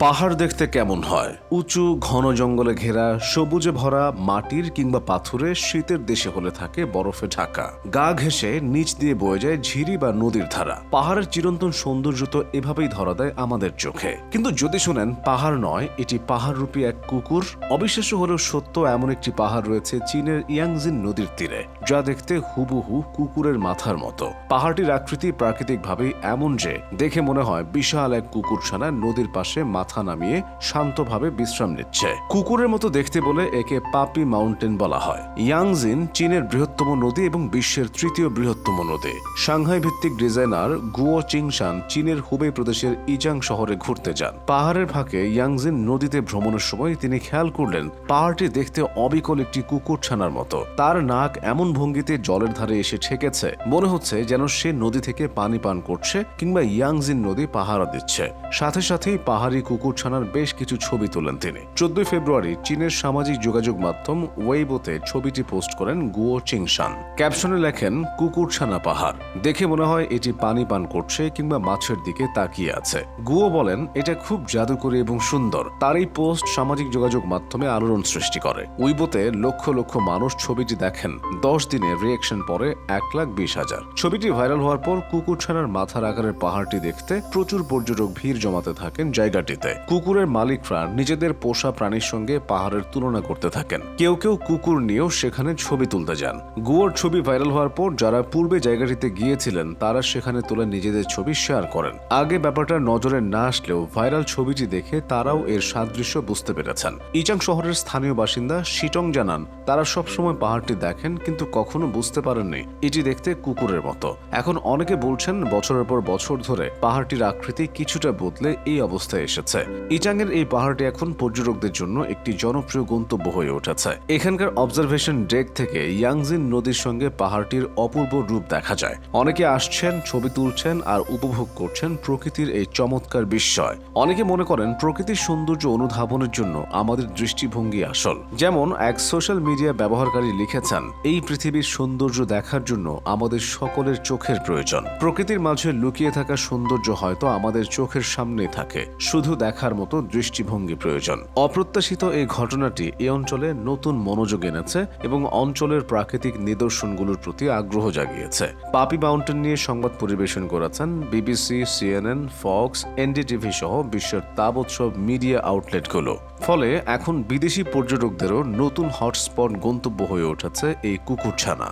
পাহাড় দেখতে কেমন হয়? উঁচু, ঘন জঙ্গলে ঘেরা, সবুজে ভরা, মাটির কিংবা পাথুরে শীতের দেশে হলে থাকে বরফে ঢাকা। গা ঘেঁষে নিচ দিয়ে বয়ে যায় ঝিরি বা নদীর ধারা। পাহাড়ের চিরন্তন সৌন্দর্য তো এভাবেই ধরা দেয় আমাদের চোখে। কিন্তু যদি শোনেন, পাহাড় নয়, এটি পাহাড়রূপী এক কুকুর। অবিশ্বাস্য হলেও সত্য, এমন একটি পাহাড় রয়েছে চীনের ইয়াংজিন নদীর তীরে, যা দেখতে হুবহু কুকুরের মাথার মতো। পাহাড়টির আকৃতি প্রাকৃতিকভাবেই এমন যে, দেখে মনে হয় বিশাল এক কুকুর কুকুরছানা নদীর পাশে মাথা নামিয়ে শান্তভাবে বিশ্রাম নিচ্ছে। কুকুরের মতো দেখতে বলে একে পাপি মাউন্টেন বলা হয়। ইয়াংজিন চীনের বৃহত্তম নদী এবং বিশ্বের তৃতীয় বৃহত্তম নদী। সাংহাই ভিত্তিক ডিজাইনার গুয়ো চিংশান চীনের হুবেই প্রদেশের ইজাং শহরে ঘুরতে যান। পাহাড়ের ফাঁকে ইয়াংজিন নদীতে ভ্রমণের সময় তিনি খেয়াল করলেন, পাহাড়টি দেখতে অবিকল একটি কুকুর ছানার মতো। তার নাক এমন ভঙ্গিতে জলের ধারে এসে ঠেকেছে, মনে হচ্ছে যেন সে নদী থেকে পানি পান করছে কিংবা ইয়াংজিন নদী পাহারা দিচ্ছে। সাথে সাথেই পাহাড়ি কুকুরছানার বেশ কিছু ছবি তোলেন তিনি। চোদ্দই ফেব্রুয়ারি চীনের সামাজিক যোগাযোগ মাধ্যম ওয়েইবোতে ছবিটি পোস্ট করেন গুয়ো চিংশান। ক্যাপশনে লেখেন কুকুরছানা পাহাড়। দেখে মনে হয় এটি পানি পান করছে কিংবা মাছের দিকে তাকিয়ে আছে। গুয়ো বলেন, এটা খুব জাদুকরী এবং সুন্দর। তার এই পোস্ট সামাজিক যোগাযোগ মাধ্যমে আলোড়ন সৃষ্টি করে। উইবোতে লক্ষ লক্ষ মানুষ ছবিটি দেখেন। দশ দিনে রিয়েকশন পরে এক লাখ বিশ হাজার। ছবিটি ভাইরাল হওয়ার পর কুকুরছানার মাথার আকারের পাহাড়টি দেখতে প্রচুর পর্যটক ভিড় জমাতে থাকেন জায়গাটিতে। কুকুরের মালিকরা নিজেদের পোষা প্রাণীর সঙ্গে পাহাড়ের তুলনা করতে থাকেন। কেউ কেউ কুকুর নিয়েও সেখানে ছবি তুলতে যান। গুয়োর ছবি ভাইরাল হওয়ার পর যারা পূর্বে জায়গাটিতে গিয়েছিলেন, তারা সেখানে তোলা নিজেদের ছবি শেয়ার করেন। আগে ব্যাপারটা নজরে না আসলেও ভাইরাল ছবিটি দেখে তারাও এর সাদৃশ্য বুঝতে পেরেছেন। ইচাং শহরের স্থানীয় বাসিন্দা শিটং জানান, তারা সবসময় পাহাড়টি দেখেন, কিন্তু কখনো বুঝতে পারেননি। এটি দেখতে কুকুরের মতো। এখন অনেকে বলছেন, বছরের পর বছর ধরে পাহাড়টির আকৃতি কিছুটা বদলে এই অবস্থায় এসেছে। ইচাংয়ের এই পাহাড়টি এখন পর্যটকদের জন্য একটি জনপ্রিয় গন্তব্য হয়ে উঠেছে। এখানকার অবজারভেশন ডেক থেকে ইয়াংজিন নদীর সঙ্গে পাহাড়টির অপূর্ব রূপ দেখা যায়। অনেকে আসছেন, ছবি তুলছেন আর উপভোগ করছেন প্রকৃতির এই চমৎকার বিস্ময়। অনেকে মনে করেন প্রকৃতির সৌন্দর্য অনুধাবনের জন্য আমাদের দৃষ্টিভঙ্গি আসল। যেমন এক সোশ্যাল মিডিয়া ব্যবহারকারী লিখেছেন, এই পৃথিবীর সৌন্দর্য দেখার জন্য আমাদের সকলের চোখের প্রয়োজন। প্রকৃতির মাঝে লুকিয়ে থাকা সৌন্দর্য হয়তো আমাদের চোখের সামনে থাকে। শুধু দেখার মতো দৃষ্টিভঙ্গি প্রয়োজন। অপ্রত্যাশিত এই ঘটনাটি এই অঞ্চলে নতুন মনোযোগ এনেছে এবং অঞ্চলের প্রাকৃতিক নিদর্শনগুলোর প্রতি আগ্রহ জাগিয়েছে। পাপি মাউন্টেন নিয়ে সংবাদ পরিবেশন করেছেন বিবিসি, সিএনএন, ফক্স, এনডিটিভি সহ বিশ্বের তাবৎ সব মিডিয়া আউটলেটগুলো। ফলে এখন বিদেশি পর্যটকদেরও নতুন হটস্পট গন্তব্য হয়ে উঠেছে এই কুকুরছানা।